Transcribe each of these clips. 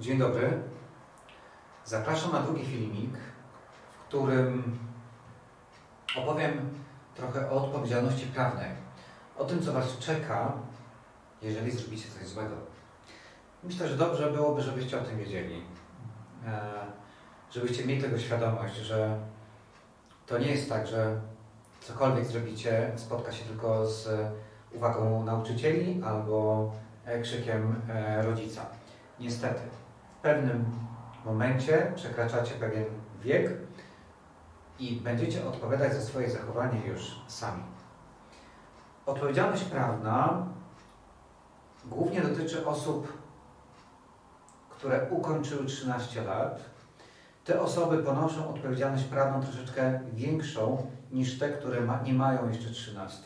Dzień dobry. Zapraszam na drugi filmik, w którym opowiem trochę o odpowiedzialności prawnej. O tym, co Was czeka, jeżeli zrobicie coś złego. Myślę, że dobrze byłoby, żebyście o tym wiedzieli. E, Żebyście mieli tego świadomość, że to nie jest tak, że cokolwiek zrobicie spotka się tylko z uwagą nauczycieli albo e, krzykiem e, rodzica. Niestety, w pewnym momencie przekraczacie pewien wiek i będziecie odpowiadać za swoje zachowanie już sami. Odpowiedzialność prawna głównie dotyczy osób, które ukończyły 13 lat. Te osoby ponoszą odpowiedzialność prawną troszeczkę większą niż te, które ma, nie mają jeszcze 13.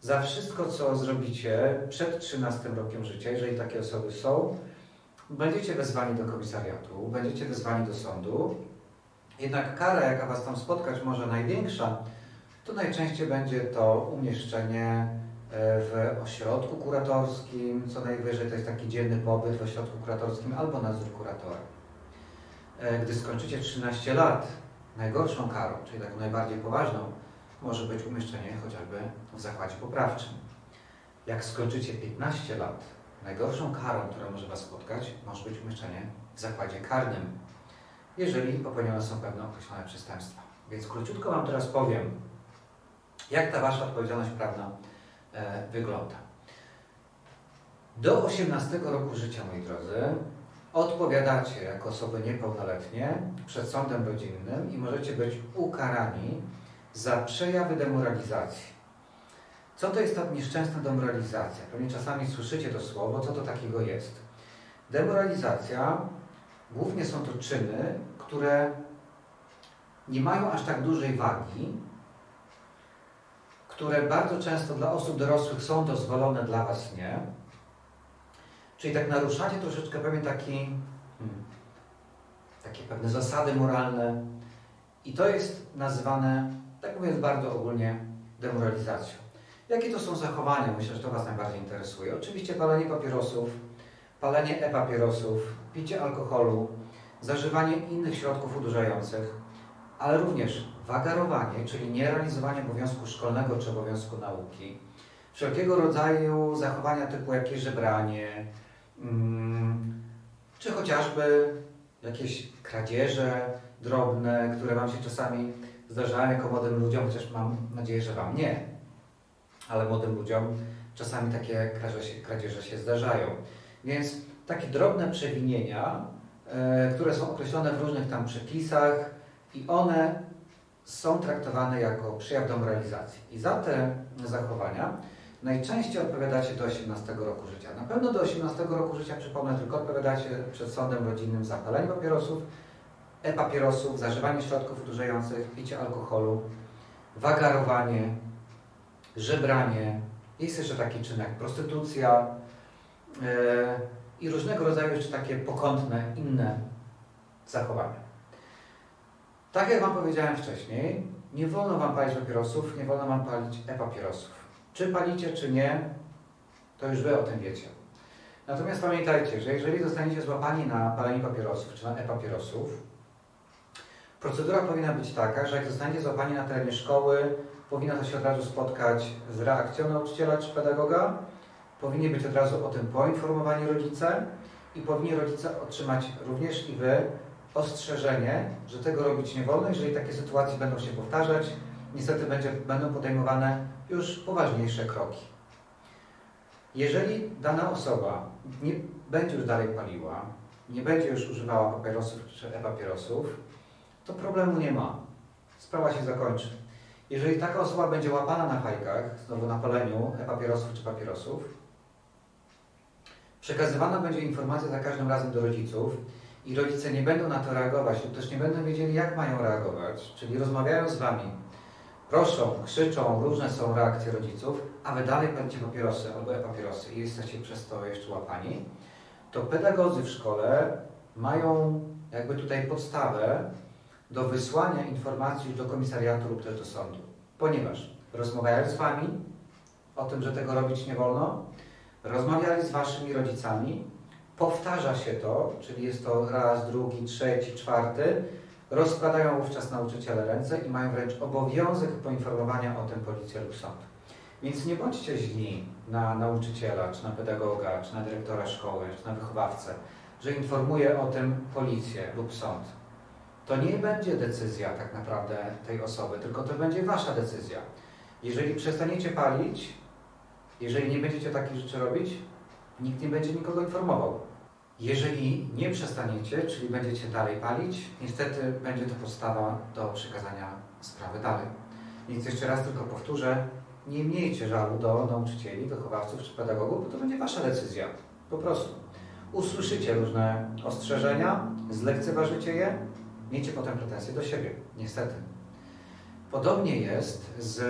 Za wszystko, co zrobicie przed 13 rokiem życia, jeżeli takie osoby są, będziecie wezwani do komisariatu, będziecie wezwani do sądu. Jednak kara, jaka Was tam spotkać może największa, to najczęściej będzie to umieszczenie e, w ośrodku kuratorskim, co najwyżej to jest taki dzienny pobyt w ośrodku kuratorskim albo nadzór kuratora. E, Gdy skończycie 13 lat, najgorszą karą, czyli taką najbardziej poważną, może być umieszczenie chociażby w zakładzie poprawczym. Jak skończycie 15 lat, najgorszą karą, która może Was spotkać, może być umieszczenie w zakładzie karnym, jeżeli popełnione są pewne określone przestępstwa. Więc króciutko Wam teraz powiem, jak ta Wasza odpowiedzialność prawna e, wygląda. Do 18 roku życia, moi drodzy, odpowiadacie jako osoby niepełnoletnie przed sądem rodzinnym i możecie być ukarani za przejawy demoralizacji. Co to jest ta nieszczęsna demoralizacja? Pewnie czasami słyszycie to słowo, co to takiego jest. Demoralizacja głównie są to czyny, które nie mają aż tak dużej wagi, które bardzo często dla osób dorosłych są dozwolone, dla Was nie. Czyli tak naruszacie troszeczkę pewien taki, hmm, takie pewne zasady moralne i to jest nazywane, tak mówiąc bardzo ogólnie, demoralizacją. Jakie to są zachowania? Myślę, że to Was najbardziej interesuje. Oczywiście palenie papierosów, palenie e-papierosów, picie alkoholu, zażywanie innych środków udurzających, ale również wagarowanie, czyli nierealizowanie obowiązku szkolnego czy obowiązku nauki, wszelkiego rodzaju zachowania typu jakieś żebranie, mm, czy chociażby jakieś kradzieże drobne, które Wam się czasami zdarzają jako młodym ludziom, chociaż mam nadzieję, że Wam nie, ale młodym ludziom czasami takie kradzieże się, zdarzają. Więc takie drobne przewinienia, e, które są określone w różnych tam przepisach i one są traktowane jako przejaw demoralizacji. I za te zachowania najczęściej odpowiadacie do 18 roku życia. Na pewno do 18 roku życia, przypomnę, tylko odpowiadacie przed sądem rodzinnym za palenie papierosów, e-papierosów, zażywanie środków udurzających, picie alkoholu, wagarowanie, żebranie. Jest jeszcze taki czyn jak prostytucja yy, i różnego rodzaju jeszcze takie pokątne, inne zachowania. Tak jak Wam powiedziałem wcześniej, nie wolno Wam palić papierosów, nie wolno Wam palić e-papierosów. Czy palicie, czy nie, to już Wy o tym wiecie. Natomiast pamiętajcie, że jeżeli zostaniecie złapani na paleniu papierosów czy na e-papierosów, procedura powinna być taka, że jak zostaniecie złapani na terenie szkoły, powinno to się od razu spotkać z reakcją nauczyciela czy pedagoga, powinni być od razu o tym poinformowani rodzice i powinni rodzice otrzymać również i Wy ostrzeżenie, że tego robić nie wolno, jeżeli takie sytuacje będą się powtarzać, niestety będzie, będą podejmowane już poważniejsze kroki. Jeżeli dana osoba nie będzie już dalej paliła, nie będzie już używała papierosów czy e-papierosów, to problemu nie ma. Sprawa się zakończy. Jeżeli taka osoba będzie łapana na fajkach, znowu na paleniu e-papierosów czy papierosów, przekazywana będzie informacja za każdym razem do rodziców, i rodzice nie będą na to reagować lub też nie będą wiedzieli, jak mają reagować, czyli rozmawiają z Wami, proszą, krzyczą, różne są reakcje rodziców, a Wy dalej palicie papierosy albo e-papierosy i jesteście przez to jeszcze łapani, to pedagodzy w szkole mają jakby tutaj podstawę do wysłania informacji do komisariatu lub też do sądu, ponieważ rozmawiają z Wami o tym, że tego robić nie wolno, rozmawiali z Waszymi rodzicami, powtarza się to, czyli jest to raz, drugi, trzeci, czwarty, rozkładają wówczas nauczyciele ręce i mają wręcz obowiązek poinformowania o tym policję lub sąd. Więc nie bądźcie źli na nauczyciela, czy na pedagoga, czy na dyrektora szkoły, czy na wychowawcę, że informuje o tym policję lub sąd. To nie będzie decyzja tak naprawdę tej osoby, tylko to będzie wasza decyzja. Jeżeli przestaniecie palić, jeżeli nie będziecie takich rzeczy robić, nikt nie będzie nikogo informował. Jeżeli nie przestaniecie, czyli będziecie dalej palić, niestety będzie to podstawa do przekazania sprawy dalej. Więc jeszcze raz tylko powtórzę, nie miejcie żalu do nauczycieli, wychowawców czy pedagogów, bo to będzie wasza decyzja. Po prostu. Usłyszycie różne ostrzeżenia, zlekceważycie je, miejcie potem pretensje do siebie, niestety. Podobnie jest z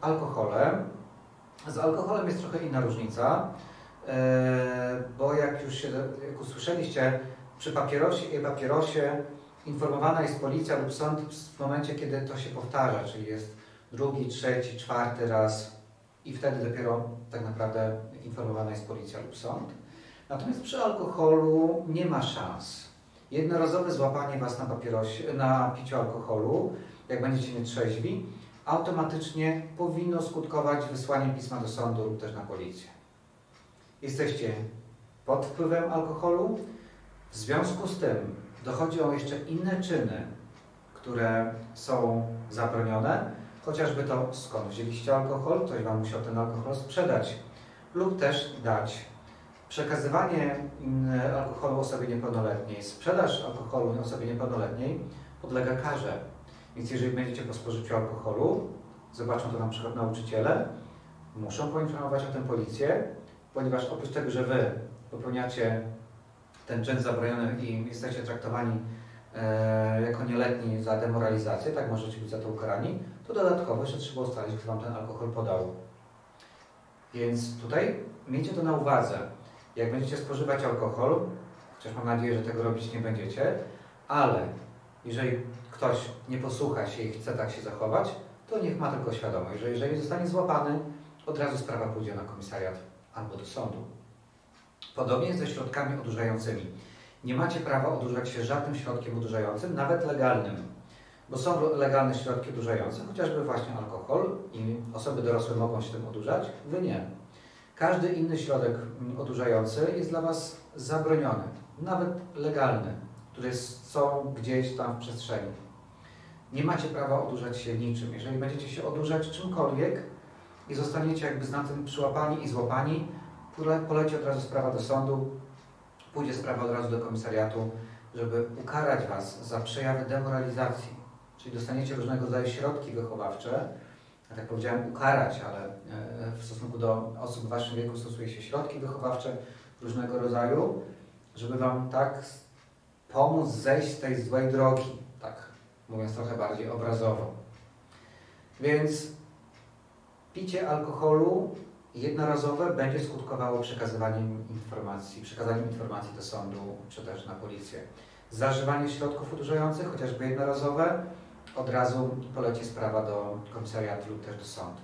alkoholem. Z alkoholem jest trochę inna różnica, e, bo jak już się, jak usłyszeliście, przy papierosie i papierosie informowana jest policja lub sąd w momencie, kiedy to się powtarza, czyli jest drugi, trzeci, czwarty raz i wtedy dopiero tak naprawdę informowana jest policja lub sąd. Natomiast przy alkoholu nie ma szans. Jednorazowe złapanie Was na, papierosie, na piciu alkoholu, jak będziecie nietrzeźwi, automatycznie powinno skutkować wysłaniem pisma do sądu lub też na policję. Jesteście pod wpływem alkoholu, w związku z tym dochodzi o jeszcze inne czyny, które są zabronione, chociażby to skąd wzięliście alkohol, ktoś Wam musiał ten alkohol sprzedać lub też dać. Przekazywanie mm, alkoholu osobie niepełnoletniej, sprzedaż alkoholu osobie niepełnoletniej podlega karze. Więc jeżeli będziecie po spożyciu alkoholu, zobaczą to na przykład nauczyciele, muszą poinformować o tym policję, ponieważ oprócz tego, że Wy popełniacie ten czyn zabroniony i jesteście traktowani e, jako nieletni za demoralizację, tak możecie być za to ukarani, to dodatkowo jeszcze trzeba ustalić, kto Wam ten alkohol podał. Więc tutaj miejcie to na uwadze. Jak będziecie spożywać alkohol, chociaż mam nadzieję, że tego robić nie będziecie, ale jeżeli ktoś nie posłucha się i chce tak się zachować, to niech ma tylko świadomość, że jeżeli zostanie złapany, od razu sprawa pójdzie na komisariat albo do sądu. Podobnie jest ze środkami odurzającymi. Nie macie prawa odurzać się żadnym środkiem odurzającym, nawet legalnym, bo są legalne środki odurzające, chociażby właśnie alkohol i osoby dorosłe mogą się tym odurzać, wy nie. Każdy inny środek odurzający jest dla Was zabroniony, nawet legalny, które są gdzieś tam w przestrzeni. Nie macie prawa odurzać się niczym. Jeżeli będziecie się odurzać czymkolwiek i zostaniecie jakby na tym przyłapani i złapani, poleci od razu sprawa do sądu, pójdzie sprawa od razu do komisariatu, żeby ukarać Was za przejawy demoralizacji. Czyli dostaniecie różnego rodzaju środki wychowawcze, tak powiedziałem ukarać, ale e, w stosunku do osób w Waszym wieku stosuje się środki wychowawcze różnego rodzaju, żeby Wam tak pomóc zejść z tej złej drogi, tak mówiąc trochę bardziej obrazowo. Więc picie alkoholu jednorazowe będzie skutkowało przekazywaniem informacji, przekazaniem informacji do sądu czy też na policję. Zażywanie środków odurzających, chociażby jednorazowe, od razu poleci sprawa do komisariatu lub też do sądu.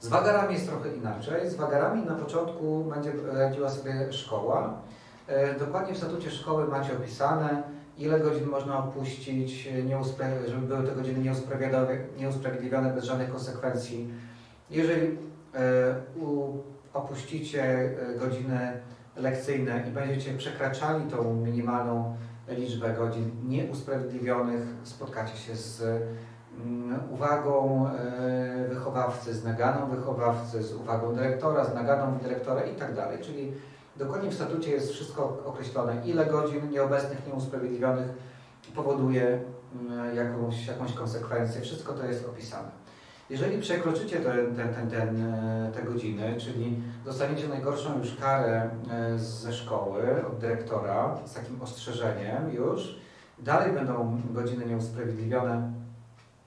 Z wagarami jest trochę inaczej. Z wagarami na początku będzie radziła sobie szkoła. E, dokładnie w statucie szkoły macie opisane, ile godzin można opuścić, żeby były te godziny nieusprawiedliwione bez żadnych konsekwencji. Jeżeli e, opuścicie e, godziny lekcyjne i będziecie przekraczali tą minimalną liczbę godzin nieusprawiedliwionych, spotkacie się z mm, uwagą e, wychowawcy, z naganą wychowawcy, z uwagą dyrektora, z naganą dyrektora i tak dalej. Czyli dokładnie w statucie jest wszystko określone, ile godzin nieobecnych, nieusprawiedliwionych powoduje mm, jakąś, jakąś konsekwencję. Wszystko to jest opisane. Jeżeli przekroczycie ten, ten, ten, ten, e, te godziny, czyli dostaniecie najgorszą już karę e, ze szkoły, od dyrektora, z takim ostrzeżeniem już, dalej będą godziny nieusprawiedliwione,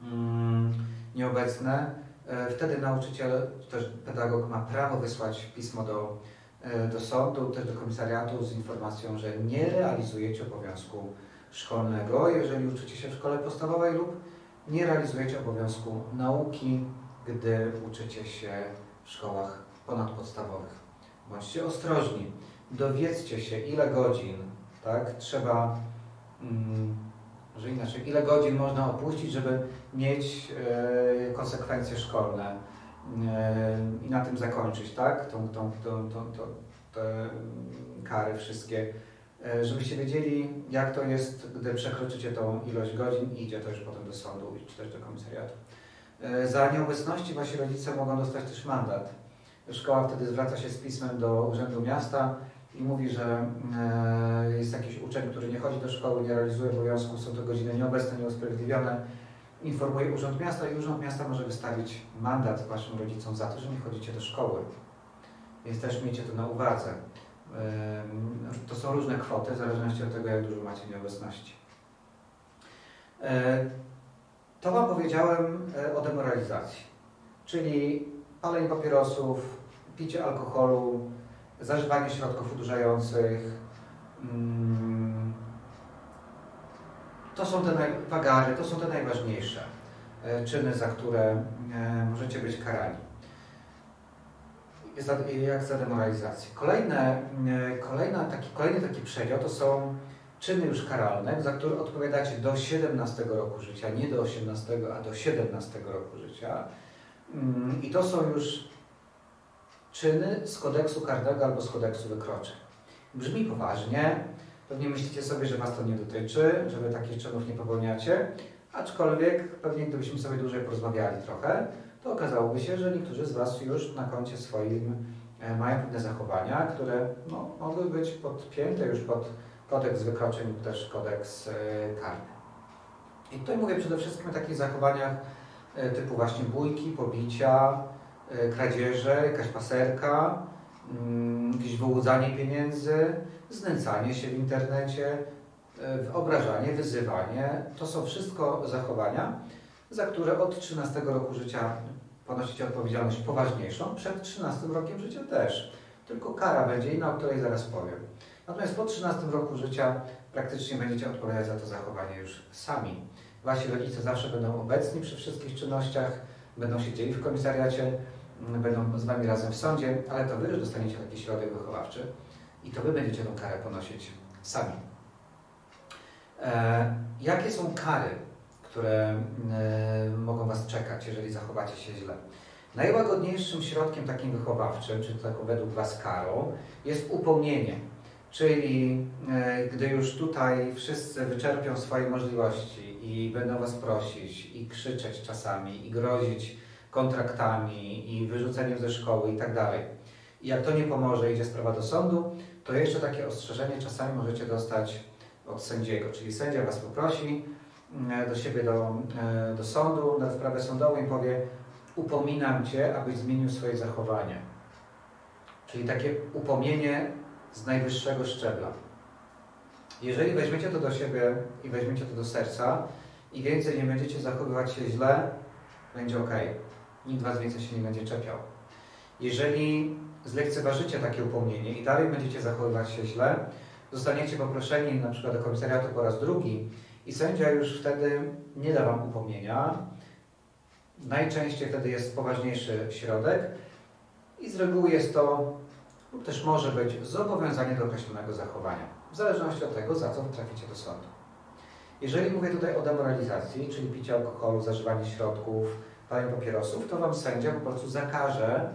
mm, nieobecne, e, wtedy nauczyciel, też pedagog ma prawo wysłać pismo do, do sądu, też do komisariatu z informacją, że nie realizujecie obowiązku szkolnego, jeżeli uczycie się w szkole podstawowej lub nie realizujecie obowiązku nauki, gdy uczycie się w szkołach ponadpodstawowych. Bądźcie ostrożni. dowiedzcie się, ile godzin tak, trzeba, mm, że inaczej, ile godzin można opuścić, żeby mieć e, konsekwencje szkolne e, i na tym zakończyć, tak? Tą, tą, tą, tą, tą, te kary wszystkie. E, żebyście wiedzieli, jak to jest, gdy przekroczycie tą ilość godzin i idzie to już potem do sądu czy też do komisariatu. E, za nieobecności wasi rodzice mogą dostać też mandat. Szkoła wtedy zwraca się z pismem do Urzędu Miasta i mówi, że e, jest jakiś uczeń, który nie chodzi do szkoły, nie realizuje obowiązków, są to godziny nieobecne, nieusprawiedliwione. Informuje Urząd Miasta i Urząd Miasta może wystawić mandat waszym rodzicom za to, że nie chodzicie do szkoły. Więc też miejcie to na uwadze. To są różne kwoty, w zależności od tego, jak dużo macie nieobecności. E, to Wam powiedziałem e, o demoralizacji, czyli palenie papierosów, picie alkoholu, zażywanie środków odurzających. Mm, to są te wagary, to są te najważniejsze e, czyny, za które możecie być karani jak za demoralizację. Kolejne, e, kolejna taki, kolejny taki przedział to są czyny już karalne, za które odpowiadacie do 17 roku życia, nie do 18, a do 17 roku życia. Mm, I to są już czyny z kodeksu karnego albo z kodeksu wykroczeń. Brzmi poważnie, pewnie myślicie sobie, że Was to nie dotyczy, że Wy takich czynów nie popełniacie, aczkolwiek pewnie gdybyśmy sobie dłużej porozmawiali trochę, to okazałoby się, że niektórzy z Was już na koncie swoim e, mają pewne zachowania, które no, mogły być podpięte już pod kodeks wykroczeń lub też kodeks e, karny. I tutaj mówię przede wszystkim o takich zachowaniach e, typu właśnie bójki, pobicia, kradzieże, jakaś paserka, mm, jakieś wyłudzanie pieniędzy, znęcanie się w internecie, obrażanie, wyzywanie. To są wszystko zachowania, za które od 13 roku życia ponosicie odpowiedzialność poważniejszą, przed 13 rokiem życia też. Tylko kara będzie inna, o której zaraz powiem. Natomiast po 13 roku życia praktycznie będziecie odpowiadać za to zachowanie już sami. Wasi rodzice zawsze będą obecni przy wszystkich czynnościach, będą siedzieli w komisariacie, będą z Wami razem w sądzie, ale to Wy już dostaniecie taki środek wychowawczy i to Wy będziecie tę karę ponosić sami. E, jakie są kary które e, mogą Was czekać, jeżeli zachowacie się źle. Najłagodniejszym środkiem takim wychowawczym, czy tak według Was karą, jest upomnienie. Czyli e, gdy już tutaj wszyscy wyczerpią swoje możliwości i będą Was prosić i krzyczeć czasami i grozić kontraktami i wyrzuceniem ze szkoły i tak dalej. I jak to nie pomoże, idzie sprawa do sądu, to jeszcze takie ostrzeżenie czasami możecie dostać od sędziego. Czyli sędzia Was poprosi, do siebie do, e, do sądu, na sprawę sądową i powie upominam Cię, abyś zmienił swoje zachowanie. Czyli takie upomnienie z najwyższego szczebla. Jeżeli weźmiecie to do siebie i weźmiecie to do serca i więcej nie będziecie zachowywać się źle, będzie ok. Nikt Was więcej się nie będzie czepiał. Jeżeli zlekceważycie takie upomnienie i dalej będziecie zachowywać się źle, zostaniecie poproszeni na przykład do komisariatu po raz drugi i sędzia już wtedy nie da Wam upomnienia. Najczęściej wtedy jest poważniejszy środek i z reguły jest to, lub też może być, zobowiązanie do określonego zachowania, w zależności od tego, za co traficie do sądu. Jeżeli mówię tutaj o demoralizacji, czyli picie alkoholu, zażywanie środków, palenie papierosów, to Wam sędzia po prostu zakaże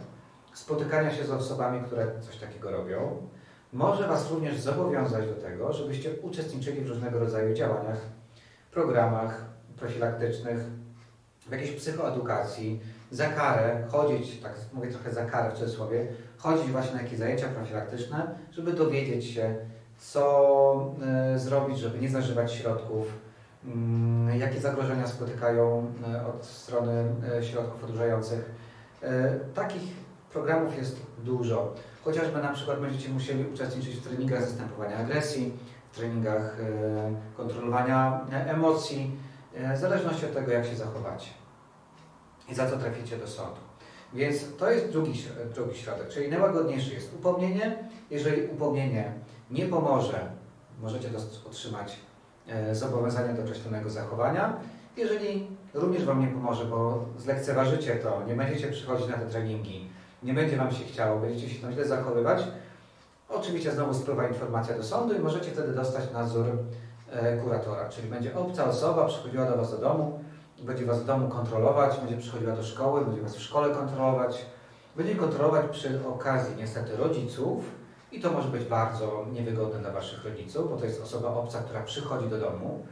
spotykania się z osobami, które coś takiego robią. Może Was również zobowiązać do tego, żebyście uczestniczyli w różnego rodzaju działaniach programach profilaktycznych, w jakiejś psychoedukacji, za karę chodzić, tak mówię trochę za karę w cudzysłowie, chodzić właśnie na jakieś zajęcia profilaktyczne, żeby dowiedzieć się, co y, zrobić, żeby nie zażywać środków, y, jakie zagrożenia spotykają y, od strony środków odurzających. Takich programów jest dużo. Chociażby na przykład będziecie musieli uczestniczyć w treningach zastępowania agresji, treningach e, kontrolowania emocji, e, w zależności od tego, jak się zachowacie i za co traficie do sądu. Więc to jest drugi, drugi środek, czyli najłagodniejszy jest upomnienie. Jeżeli upomnienie nie pomoże, możecie otrzymać e, zobowiązanie do określonego zachowania. Jeżeli również Wam nie pomoże, bo zlekceważycie to, nie będziecie przychodzić na te treningi, nie będzie Wam się chciało, będziecie się tam źle zachowywać, Oczywiście znowu spływa informacja do sądu i możecie wtedy dostać nadzór e, kuratora, czyli będzie obca osoba przychodziła do Was do domu, będzie Was w domu kontrolować, będzie przychodziła do szkoły, będzie Was w szkole kontrolować, będzie kontrolować przy okazji niestety rodziców i to może być bardzo niewygodne dla Waszych rodziców, bo to jest osoba obca, która przychodzi do domu.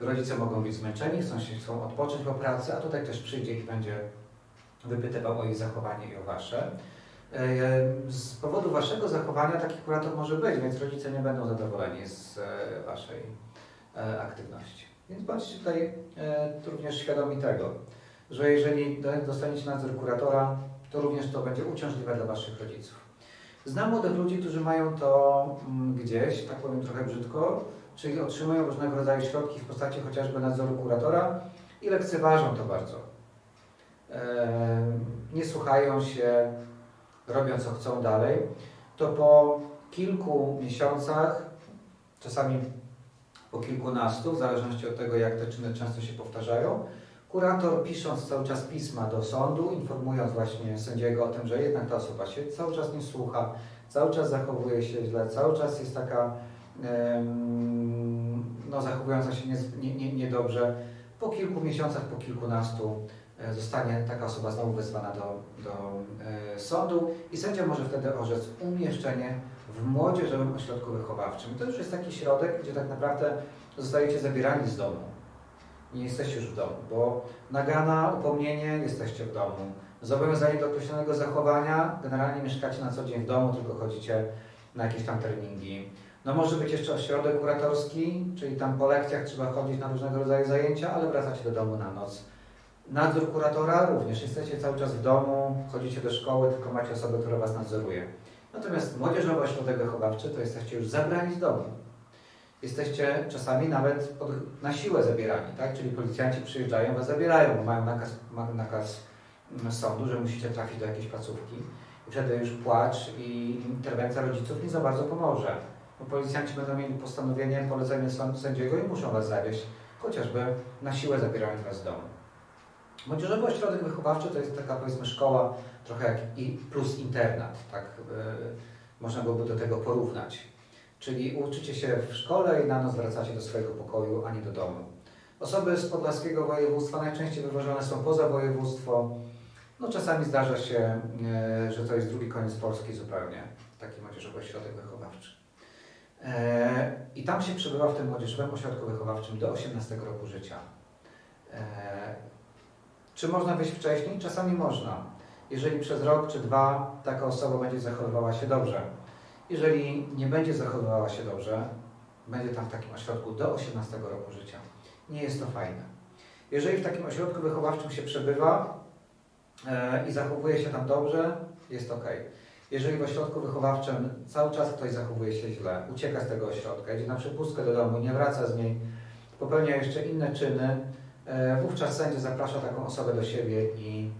Rodzice mogą być zmęczeni, chcą się chcą odpocząć po pracy, a tutaj też przyjdzie i będzie wypytywał o ich zachowanie i o Wasze. E, Z powodu Waszego zachowania taki kurator może być, więc rodzice nie będą zadowoleni z e, Waszej e, aktywności. Więc bądźcie tutaj również świadomi tego, że jeżeli do- dostaniecie nadzór kuratora, to również to będzie uciążliwe dla Waszych rodziców. Znam młodych ludzi, którzy mają to mm, gdzieś, tak powiem trochę brzydko, czyli otrzymują różnego rodzaju środki w postaci chociażby nadzoru kuratora i lekceważą to bardzo. Nie słuchają się, robią co chcą dalej, to po kilku miesiącach, czasami po kilkunastu, w zależności od tego, jak te czyny często się powtarzają, kurator pisząc cały czas pisma do sądu, informując właśnie sędziego o tym, że jednak ta osoba się cały czas nie słucha, cały czas zachowuje się źle, cały czas jest taka no, zachowująca się niedobrze, nie, nie, niedobrze, po kilku miesiącach, po kilkunastu zostanie taka osoba znowu wezwana do, do e, sądu i sędzia może wtedy orzec umieszczenie w młodzieżowym ośrodku wychowawczym. To już jest taki środek, gdzie tak naprawdę zostajecie zabierani z domu. Nie jesteście już w domu, bo nagana, upomnienie, jesteście w domu. Zobowiązanie do określonego zachowania, generalnie mieszkacie na co dzień w domu, tylko chodzicie na jakieś tam treningi. No może być jeszcze ośrodek kuratorski, czyli tam po lekcjach trzeba chodzić na różnego rodzaju zajęcia, ale wracacie do domu na noc. Nadzór kuratora również, jesteście cały czas w domu, chodzicie do szkoły, tylko macie osobę, która Was nadzoruje. Natomiast młodzieżowy ośrodek wychowawczy to jesteście już zabrani z domu. Jesteście czasami nawet pod, na siłę zabierani, tak? Czyli policjanci przyjeżdżają, was zabierają, bo mają nakaz, ma nakaz mm, sądu, że musicie trafić do jakiejś placówki. I wtedy już płacz i interwencja rodziców nie za bardzo pomoże. Bo policjanci będą mieli postanowienie, polecenie sądu sędziego i muszą was zawieźć, chociażby na siłę zabierając was z domu. Młodzieżowy ośrodek wychowawczy to jest taka powiedzmy szkoła, trochę jak i plus internat, tak yy, można byłoby do tego porównać. Czyli uczycie się w szkole i na noc wracacie do swojego pokoju, a nie do domu. Osoby z podlaskiego województwa najczęściej wywożone są poza województwo. No czasami zdarza się, e, że to jest drugi koniec Polski zupełnie, taki młodzieżowy ośrodek wychowawczy. E, I tam się przebywa w tym młodzieżowym ośrodku wychowawczym do 18 roku życia. Czy można wyjść wcześniej? Czasami można. Jeżeli przez rok czy dwa taka osoba będzie zachowywała się dobrze. Jeżeli nie będzie zachowywała się dobrze, będzie tam w takim ośrodku do 18 roku życia. Nie jest to fajne. Jeżeli w takim ośrodku wychowawczym się przebywa e, i zachowuje się tam dobrze, jest ok. Jeżeli w ośrodku wychowawczym cały czas ktoś zachowuje się źle, ucieka z tego ośrodka, idzie na przepustkę do domu, nie wraca z niej, popełnia jeszcze inne czyny, wówczas sędzia zaprasza taką osobę do siebie i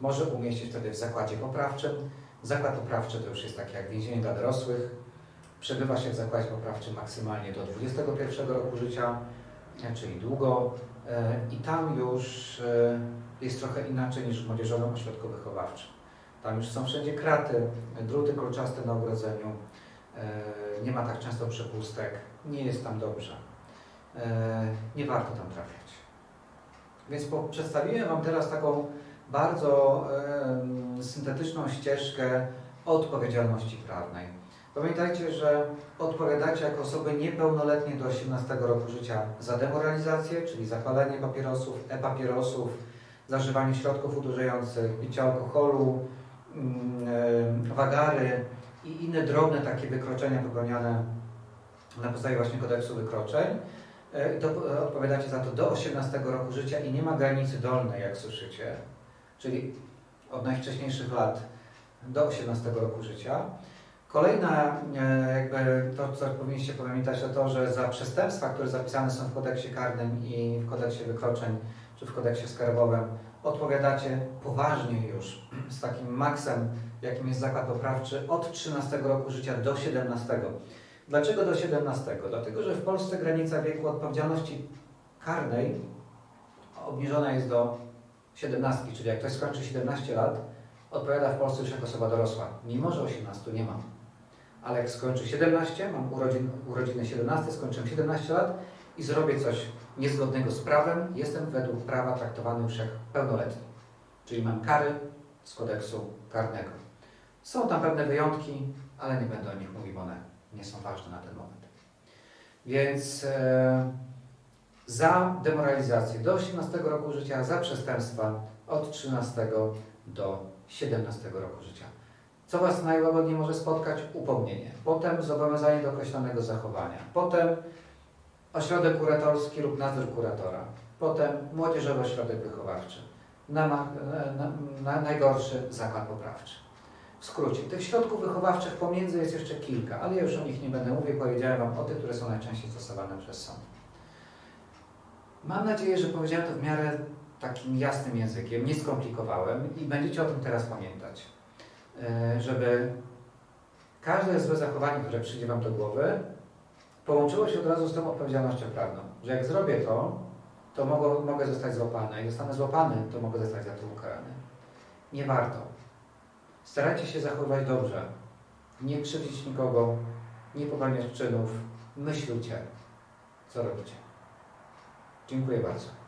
może umieścić wtedy w zakładzie poprawczym. Zakład poprawczy to już jest takie jak więzienie dla dorosłych. Przebywa się w zakładzie poprawczym maksymalnie do 21 roku życia, e, czyli długo. E, I tam już e, jest trochę inaczej niż w młodzieżowym ośrodku wychowawczym. Tam już są wszędzie kraty, druty kolczaste na ogrodzeniu. E, Nie ma tak często przepustek. Nie jest tam dobrze. E, Nie warto tam trafiać. Więc po, przedstawiłem Wam teraz taką bardzo syntetyczną ścieżkę odpowiedzialności prawnej. Pamiętajcie, że odpowiadacie jako osoby niepełnoletnie do 18 roku życia za demoralizację, czyli zapalenie papierosów, e-papierosów, zażywanie środków udurzających, picie alkoholu, em, wagary i inne drobne takie wykroczenia popełniane na podstawie właśnie kodeksu wykroczeń. E, To e, odpowiadacie za to do 18 roku życia i nie ma granicy dolnej, jak słyszycie czyli od najwcześniejszych lat do 18 roku życia. Kolejna, e, jakby to, co powinniście pamiętać, to to, że za przestępstwa, które zapisane są w kodeksie karnym i w kodeksie wykroczeń, czy w kodeksie skarbowym, odpowiadacie poważnie już, z takim maksem, jakim jest zakład poprawczy, od 13 roku życia do 17. Dlaczego do 17? Dlatego, że w Polsce granica wieku odpowiedzialności karnej obniżona jest do 17, czyli jak ktoś skończy 17 lat, odpowiada w Polsce już jako osoba dorosła, mimo że 18 nie ma. ale jak skończę 17, mam urodzin, urodziny 17, skończyłem 17 lat i zrobię coś niezgodnego z prawem, jestem według prawa traktowany już jak pełnoletni. Czyli mam kary z kodeksu karnego. Są tam pewne wyjątki, ale nie będę o nich mówił, one nie są ważne na ten moment. Więc e, za demoralizację do 18 roku życia, za przestępstwa od 13 do 17 roku życia. Co Was najłagodniej może spotkać? Upomnienie. Potem zobowiązanie do określonego zachowania. Potem ośrodek kuratorski lub nadzór kuratora. Potem młodzieżowy ośrodek wychowawczy. Na, na, na, najgorszy zakład poprawczy. W skrócie, tych środków wychowawczych pomiędzy jest jeszcze kilka, ale ja już o nich nie będę mówił, powiedziałem Wam o tych, które są najczęściej stosowane przez sąd. Mam nadzieję, że powiedziałem to w miarę takim jasnym językiem, nie skomplikowałem i będziecie o tym teraz pamiętać. E, żeby każde złe zachowanie, które przyjdzie Wam do głowy, połączyło się od razu z tą odpowiedzialnością prawną. Że jak zrobię to, to mogę, mogę zostać złapany. Jak zostanę złapany, to mogę zostać za to ukarany. Nie warto. Starajcie się zachowywać dobrze. Nie krzywdzić nikogo, nie popełniać czynów. Myślcie, co robicie. Dziękuję bardzo.